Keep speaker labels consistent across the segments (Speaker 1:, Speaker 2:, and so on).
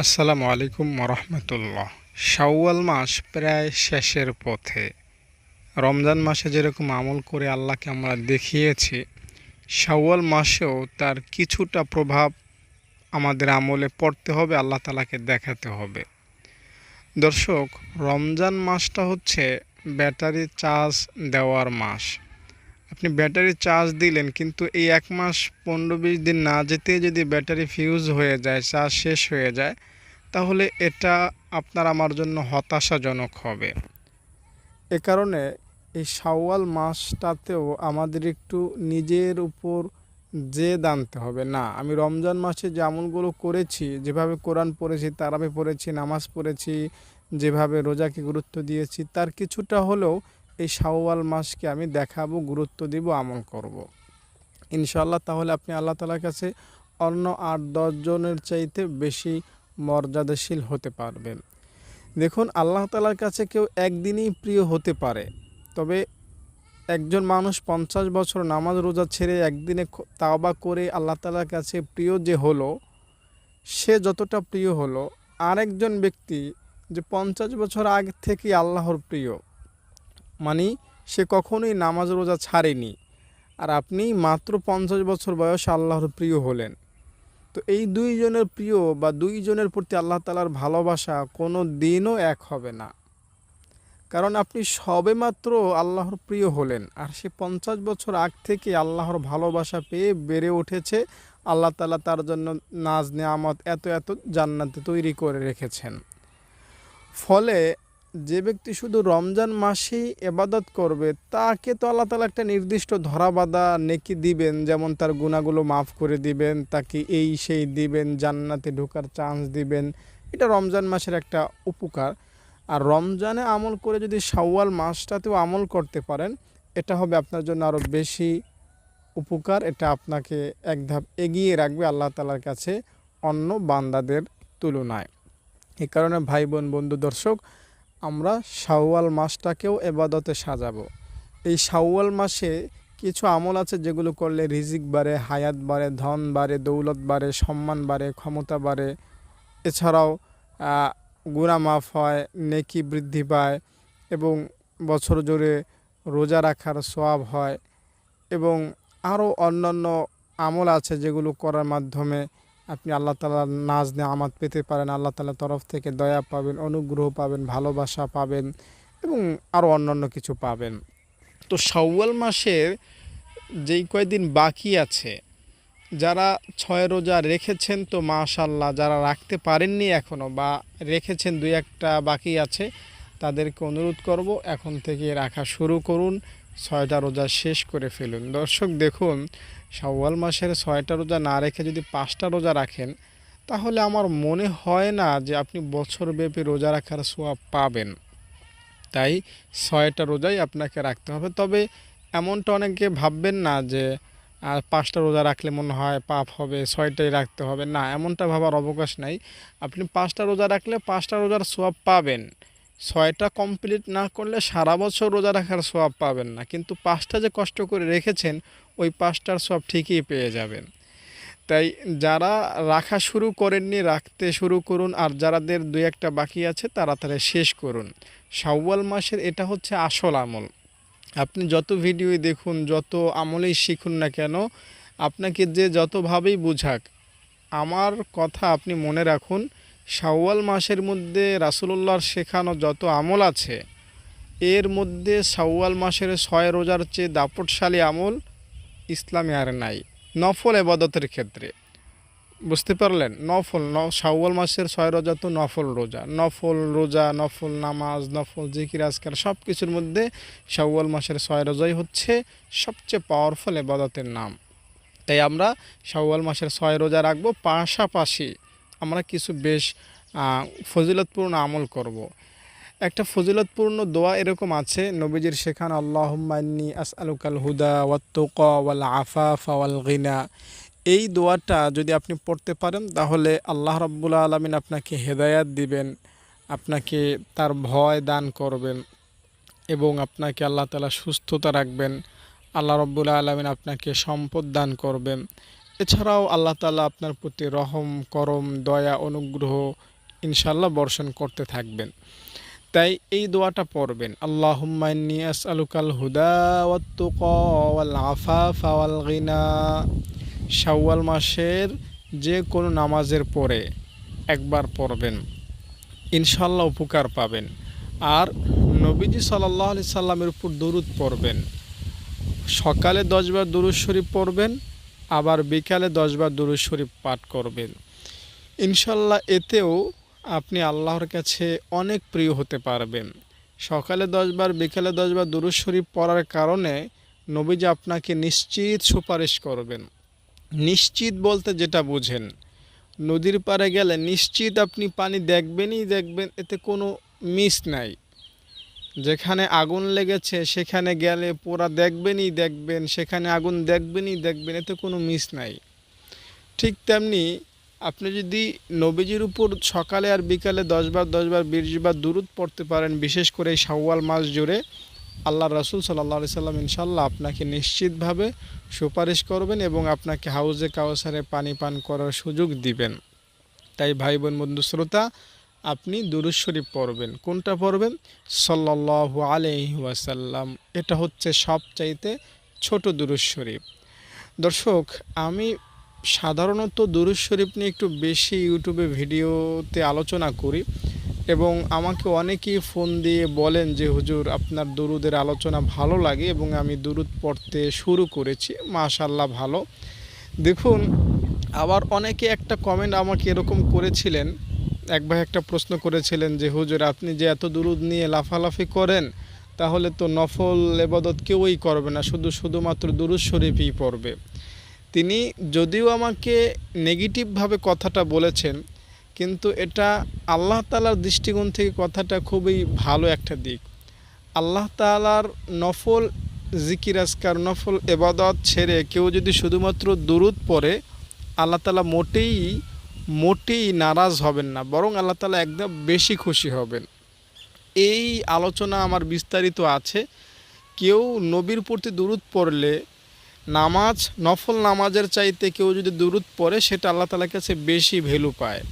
Speaker 1: আসসালামু আলাইকুম রহমতুল্লাহ শাওয়াল মাস প্রায় শেষের পথে। রমজান মাসে যেরকম আমল করে আল্লাহকে আমরা দেখিয়েছি, শাওয়াল মাসেও তার কিছুটা প্রভাব আমাদের আমলে পড়তে হবে, আল্লাহ তালাকে দেখাতে হবে। দর্শক, রমজান মাসটা হচ্ছে ব্যাটারি চার্জ দেওয়ার মাস। আপনি ব্যাটারি চার্জ দিলেন, কিন্তু এই এক মাস পনেরো বিশ দিন না যেতে যদি ব্যাটারি ফিউজ হয়ে যায় চার্জ শেষ হয়ে যায়, তাহলে এটা আপনার আমার জন্য হতাশাজনক হবে। এ কারণে এই শাওয়াল মাসটাতেও আমাদের একটু নিজের উপর জেদ আনতে হবে। না, আমি রমজান মাসে যে আমলগুলো করেছি, যেভাবে কোরআন পড়েছি, তারাবে পড়েছি, নামাজ পড়েছি, যেভাবে রোজাকে গুরুত্ব দিয়েছি, তার কিছুটা হলেও এই শাওয়াল মাসকে আমি দেখাবো, গুরুত্ব দিব, আমল করব। ইনশাল্লাহ তাহলে আপনি আল্লাহ তালার কাছে অন্য আট দশজনের চাইতে বেশি মর্যাদাশীল হতে পারবেন দেখুন, আল্লাহ তালার কাছে কেউ একদিনই প্রিয় হতে পারে তবে একজন মানুষ পঞ্চাশ বছর নামাজ রোজা ছেড়ে একদিনে তাওবা করে আল্লাহ তালার কাছে প্রিয় যে হলো, সে যতটা প্রিয় হলো, আরেকজন ব্যক্তি যে পঞ্চাশ বছর আগে থেকে আল্লাহর প্রিয় মানে সে কখনোই নামাজ রোজা ছাড়েনি। আর আপনি মাত্র পঞ্চাশ বছর বয়সে আল্লাহর প্রিয় হলেন। তো এই দুইজনের প্রিয় বা দুইজনের প্রতি আল্লাহ তালার ভালোবাসা কোনো দিনও এক হবে না। কারণ আপনি সবে মাত্র আল্লাহর প্রিয় হলেন। আর সে পঞ্চাশ বছর আগ থেকে আল্লাহর ভালোবাসা পেয়ে বেড়ে উঠেছে। আল্লাহ তালা তার জন্য নাজ নেয়ামত এত এত জান্নাতে তৈরি করে রেখেছেন। ফলে যে ব্যক্তি শুধু রমজান মাসেই এবাদত করবে, তাকে তো আল্লাহ তালা একটা নির্দিষ্ট ধরাবাধা নেকি দিবেন, যেমন তার গুণাগুলো মাফ করে দিবেন, তাকে এই সেই দিবেন, জান্নাতে ঢোকার চান্স দিবেন। এটা রমজান মাসের একটা উপকার। আর রমজানে আমল করে যদি সাওয়াল মাসটাতেও আমল করতে পারেন, এটা হবে আপনার জন্য আরও বেশি উপকার। এটা আপনাকে এক ধাপ এগিয়ে রাখবে আল্লাহ তালার কাছে অন্য বান্দাদের তুলনায়। এ কারণে ভাই বোন বন্ধু, দর্শক আমরা শাওয়াল মাসটাকেও এবাদতে সাজাবো। এই শাওয়াল মাসে কিছু আমল আছে যেগুলো করলে রিজিক বাড়ে, হায়াত বাড়ে, ধন বাড়ে, দৌলত বাড়ে, সম্মান বাড়ে, ক্ষমতা বাড়ে। এছাড়াও গুণা মাফ হয়, নেকি বৃদ্ধি পায় এবং বছর জুড়ে রোজা রাখার সোয়াব হয় এবং আরও অন্যান্য আমল আছে যেগুলো করার মাধ্যমে আপনি আল্লাহ তালার নাজ আমাদ পেতে পারেন। আল্লাহ তালার তরফ থেকে দয়া পাবেন, অনুগ্রহ পাবেন, ভালোবাসা পাবেন এবং আরও অন্যান্য কিছু পাবেন। তো শাওয়াল মাসের যেই কয়দিন বাকি আছে, যারা ছয় রোজা রেখেছেন তো মাশাল্লাহ যারা রাখতে পারেননি এখনও বা রেখেছেন দুই একটা বাকি আছে তাদেরকে অনুরোধ করব এখন থেকে রাখা শুরু করুন, ছয়টা রোজা শেষ করে ফেলুন। দর্শক, দেখুন, শাওয়াল মাসের ছয়টা রোজা না রেখে যদি পাঁচটা রোজা রাখেন, তাহলে আমার মনে হয় না যে আপনি বছরব্যাপী রোজা রাখার সোয়াব পাবেন। তাই ছয়টা রোজাই আপনাকে রাখতে হবে। তবে এমনটা অনেকে ভাববেন না যে, আর পাঁচটা রোজা রাখলে মনে হয় পাপ হবে, ছয়টাই রাখতে হবে। না, এমনটা ভাবার অবকাশ নাই। আপনি পাঁচটা রোজা রাখলে পাঁচটা রোজার সোয়াব পাবেন। ছয়টা কমপ্লিট না করলে সারা বছর রোজা রাখার সোয়াব পাবেন না। কিন্তু পাঁচটা যে কষ্ট করে রেখেছেন, ওই পাঁচটার সব ঠিকই পেয়ে যাবেন। তাই যারা রাখা শুরু করেননি, রাখতে শুরু করুন, আর যারাদের দুই একটা বাকি আছে, তারা তারা শেষ করুন। শাওয়াল মাসের এটা হচ্ছে আসল আমল। আপনি যত ভিডিওই দেখুন, যত আমলেই শিখুন না কেন, আপনাকে যে যতভাবেই বুঝাক, আমার কথা আপনি মনে রাখুন শাওয়াল মাসের মধ্যে রাসুলুল্লাহর শেখানো যত আমল আছে, এর মধ্যে শাওয়াল মাসের ছয় রোজার চেয়ে দাপটশালী আমল ইসলামে আর নাই, নফল এবাদতের ক্ষেত্রে। বুঝতে পারলেন? নফল, ন, শাওয়াল মাসের ছয় রোজা তো নফল রোজা। নফল রোজা, নফল নামাজ, নফল জিকির আজকার সব কিছুর মধ্যে শাওয়াল মাসের ছয় রোজাই হচ্ছে সবচেয়ে পাওয়ারফুল এবাদতের নাম। তাই আমরা শাওয়াল মাসের ছয় রোজা রাখব পাশাপাশি আমরা কিছু বেশ ফজিলতপূর্ণ আমল করব। একটা ফজিলতপূর্ণ দোয়া এরকম আছে, নবীজির শেখান আল্লাহমান্নি আস আলুকাল হুদা ওয়াত্তুক ওয়াল আফাফ ওয়াল গিনা এই দোয়াটা যদি আপনি পড়তে পারেন, তাহলে আল্লাহ রব্বুল্লা আলমিন আপনাকে হেদায়াত দিবেন, আপনাকে তার ভয় দান করবেন এবং আপনাকে আল্লাহ তালা সুস্থতা রাখবেন, আল্লাহ রব্বুল্লা আলমিন আপনাকে সম্পদ দান করবেন এছাড়াও আল্লাহ তাআলা আপনার প্রতি রহম, করম, দয়া, অনুগ্রহ ইনশাল্লাহ বর্ষণ করতে থাকবেন। তাই এই দোয়াটা পড়বেন। আল্লাহুম্মা ইন্নী আসআলুকাল হুদা ওয়াত তুকা ওয়াল আফাফা গিনা। শাওয়াল মাসের যে কোনো নামাজের পরে একবার পড়বেন। ইনশাল্লাহ উপকার পাবেন। আর নবীজি সাল্লাহ আলি সাল্লামের উপর দরুদ পড়বেন। সকালে দশবার দুরুদ শরীফ পড়বেন। আবার বিকালে দশবার দুরুদ শরীফ পাঠ করবেন। ইনশাল্লাহ এতেও আপনি আল্লাহর কাছে অনেক প্রিয় হতে পারবেন। সকালে দশবার, বিকালে দশবার দুরুদ শরীফ পড়ার কারণে নবীজি আপনাকে নিশ্চিত সুপারিশ করবেন। নিশ্চিত বলতে যেটা বুঝেন, নদীর পাড়ে গেলে নিশ্চিত আপনি পানি দেখবেনই দেখবেন, এতে কোনো মিস নাই। যেখানে আগুন লেগেছে, সেখানে গেলে পোড়া দেখবেনই দেখবেন, সেখানে আগুন দেখবেনই দেখবেন, এতে কোনো মিস নাই। ঠিক তেমনি আপনি যদি নবীজির উপর সকালে আর বিকালে দশবার দশবার, বিশবার দূরত পড়তে পারেন, বিশেষ করে এই মাস জুড়ে, আল্লাহ রাসুল সাল্লা সাল্লাম ইনশাল্লাহ আপনাকে নিশ্চিতভাবে সুপারিশ করবেন এবং আপনাকে হাউজে কাউসারে পানি পান করার সুযোগ দিবেন। তাই ভাই বোন বন্ধু, শ্রোতা আপনি দুরুদ শরীফ পড়বেন। কোনটা পড়বেন? সাল্লাহ আলহি ওয়াসাল্লাম। এটা হচ্ছে সবচাইতে ছোট দুরুদ শরীফ। দর্শক, আমি সাধারণত দুরুদ শরীফ নিয়ে একটু বেশি ইউটিউবে ভিডিওতে আলোচনা করি এবং আমাকে অনেকেই ফোন দিয়ে বলেন যে, হুজুর, আপনার দুরুদের আলোচনা ভালো লাগে এবং আমি দুরুদ পড়তে শুরু করেছি। মাশাল্লাহ ভালো। দেখুন, আবার অনেকে একটা কমেন্ট আমাকে এরকম করেছিলেন এক ভাই একটা প্রশ্ন করেছিলেন যে, হুজুর, আপনি যে এত দুরুদ নিয়ে লাফালাফি করেন, তাহলে তো নফল এবাদত কেউই করবে না, শুধু শুধুমাত্র দুরুদ শরীফই পড়বে। তিনি যদিও আমাকে নেগেটিভভাবে কথাটা বলেছেন, কিন্তু এটা আল্লাহ তালার দৃষ্টিকোণ থেকে কথাটা খুবই ভালো একটা দিক। আল্লাহ তালার নফল জিকির, আজকার নফল এবাদত ছেড়ে কেউ যদি শুধুমাত্র দুরুদ পড়ে, আল্লাহ তালা মোটেই মোটেই নারাজ হবেন না, বরং আল্লাহ তালা একদম বেশি খুশি হবেন। এই আলোচনা আমার বিস্তারিত আছে। কেউ নবীর প্রতি দুরুদ পড়লে, নামাজ, নফল নামাজের চাইতে কেউ যদি দুরুদ পড়ে, সেটা আল্লাহ তালার কাছে বেশি ভ্যালু পায়।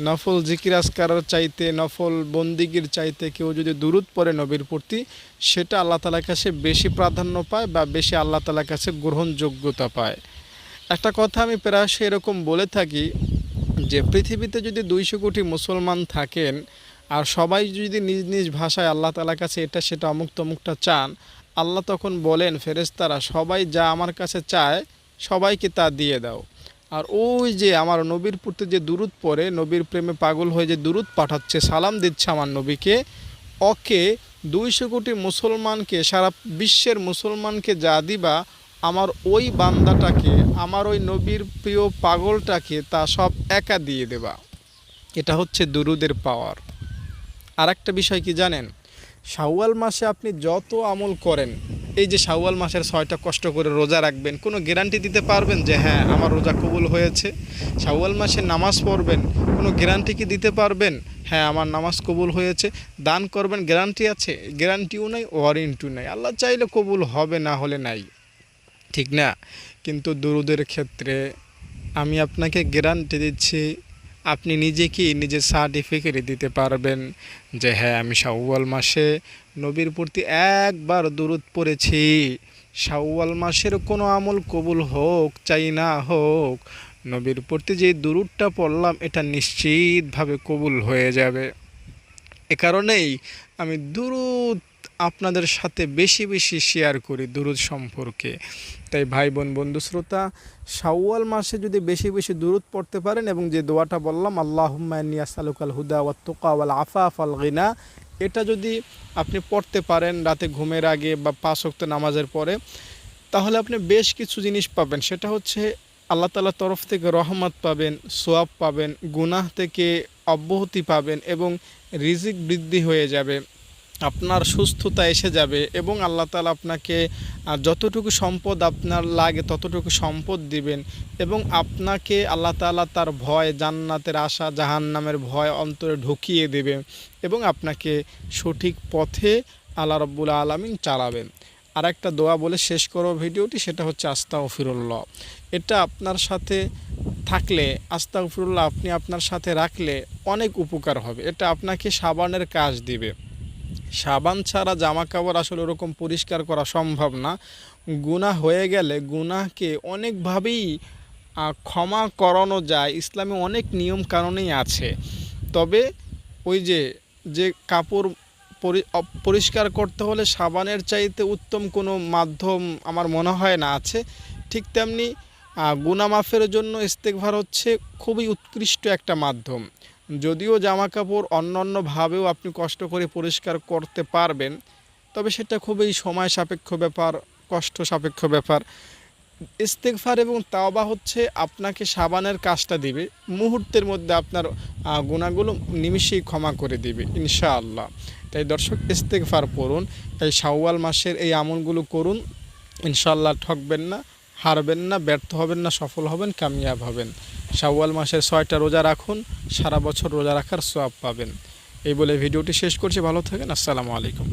Speaker 1: নফল জিকির আসকারের চাইতে, নফল বন্দিগির চাইতে কেউ যদি দুরুদ পড়ে নবীর প্রতি, সেটা আল্লাহ তালার কাছে বেশি প্রাধান্য পায় বা বেশি আল্লাহ তালার কাছে গ্রহণযোগ্যতা পায়। একটা কথা আমি প্রায় এরকম বলে থাকি যে পৃথিবীতে যদি দুইশো কোটি মুসলমান থাকেন আর সবাই যদি নিজ নিজ ভাষায় আল্লাহ তালার কাছে এটা সেটা অমুক তমুকটা চান, আল্লাহ তখন বলেন ফেরেস্তারা সবাই যা আমার কাছে চায়, সবাইকে তা দিয়ে দাও। আর ওই যে আমার নবীর প্রতি যে দূরত পরে নবীর প্রেমে পাগল হয়ে যে দূরত পাঠাচ্ছে, সালাম দিচ্ছে আমার নবীকে, ওকে দুইশো কোটি মুসলমানকে, সারা বিশ্বের মুসলমানকে যা দিবা আমার ওই বান্দাটাকে, আমার ওই নবীর প্রিয় পাগলটাকে তা সব একা দিয়ে দেবা। এটা হচ্ছে দুরুদের পাওয়ার। আর একটা বিষয় কি জানেন? শাওয়াল মাসে আপনি যত আমল করেন, এই যে শাওয়াল মাসের ছয়টা কষ্ট করে রোজা রাখবেন, কোনো গ্যারান্টি দিতে পারবেন যে হ্যাঁ আমার রোজা কবুল হয়েছে? শাওয়াল মাসে নামাজ পড়বেন, কোনো গ্যারান্টি কি দিতে পারবেন? হ্যাঁ আমার নামাজ কবুল হয়েছে, দান করবেন, গ্যারান্টি আছে? গ্যারান্টিও নাই, ওয়ারেন্টিও নাই। আল্লাহ চাইলে কবুল হবে না হলে নাই। ঠিক না। কিন্তু দুরুদের ক্ষেত্রে আমি আপনাকে গ্যারান্টি দিচ্ছি, আপনি নিজেকেই নিজের সার্টিফিকেট দিতে পারবেন যে হ্যাঁ আমি শাওয়াল মাসে নবীর প্রতি একবার দূরত পড়েছি। শাওয়াল মাসের কোনো আমল কবুল হোক, চাই না হোক, নবীর প্রতি যে দুরুদটা পড়লাম, এটা নিশ্চিতভাবে কবুল হয়ে যাবে। এ কারণেই আমি দুরুদ আপনাদের সাথে বেশি বেশি শেয়ার করি দুরুদ সম্পর্কে। তাই ভাই বোন, বন্ধু, শ্রোতা, শাওয়াল মাসে যদি বেশি বেশি দূরত পড়তে পারেন এবং যে দোয়াটা বললাম আল্লাহমায়াসালুকাল হুদা ওয়া তোকা ওয়াল আফাফ আল গিনা এটা যদি আপনি পড়তে পারেন রাতে ঘুমের আগে বা পাঁচ অক্ত নামাজের পরে, তাহলে আপনি বেশ কিছু জিনিস পাবেন। সেটা হচ্ছে আল্লাহ তালার তরফ থেকে রহমত পাবেন সোয়াব পাবেন, গুনাহ থেকে অব্যাহতি পাবেন এবং রিজিক বৃদ্ধি হয়ে যাবে। আপনার সুস্থতা এসে যাবে এবং আল্লাহ তালা আপনাকে যতটুকু সম্পদ আপনার লাগে ততটুকু সম্পদ দিবেন এবং আপনাকে আল্লাহ তালা তার ভয়, জান্নাতের আশা জাহান নামের ভয় অন্তরে ঢুকিয়ে দেবে এবং আপনাকে সঠিক পথে আল্লাহ রব্বুল আলমিন চালাবেন। আর একটা দোয়া বলে শেষ করো ভিডিওটি, সেটা হচ্ছে আস্তা ফিরুল্লাহ এটা আপনার সাথে থাকলে আস্তা ফিরুল্লাহ আপনি আপনার সাথে রাখলে অনেক উপকার হবে। এটা আপনাকে সাবানের কাজ দিবে। সাবান ছাড়া জামা কাপড় আসলে ওরকম পরিষ্কার করা সম্ভব না। গুনাহ হয়ে গেলে গুনাহকে অনেকভাবেই ক্ষমা করানো যায়। ইসলামে অনেক নিয়ম কানুনই আছে। তবে ওই যে যে কাপড় পরি- পরিষ্কার করতে হলে সাবানের চাইতে উত্তম কোনো মাধ্যম আমার মনে হয় না আছে। ঠিক তেমনি আহ, গুনাহ মাফের জন্য ইস্তেকভার হচ্ছে খুবই উৎকৃষ্ট একটা মাধ্যম। যদিও জামা কাপড় অন্য অন্যভাবেও আপনি কষ্ট করে পরিষ্কার করতে পারবেন, তবে সেটা খুবই সময় সাপেক্ষ ব্যাপার, কষ্ট সাপেক্ষ ব্যাপার। ইস্তেকফার এবং তাওবা হচ্ছে আপনাকে সাবানের কাজটা দিবে, মুহূর্তের মধ্যে আপনার গুণাগুলো নিমিষেই ক্ষমা করে দিবে, ইনশাআল্লাহ। তাই দর্শক ইস্তেকফার পড়ুন, তাই শাওয়াল মাসের এই আমলগুলো করুন, ইনশাআল্লাহ ঠকবেন না। হারবেন না, ব্যর্থ হবেন না, সফল হবেন, কামিয়াব হবেন। শাওয়াল মাসের ছয়টা রোজা রাখুন, সারা বছর রোজা রাখার সোয়াব পাবেন। এই বলে ভিডিওটি শেষ করছি, ভালো থাকেন, আসসালামু আলাইকুম।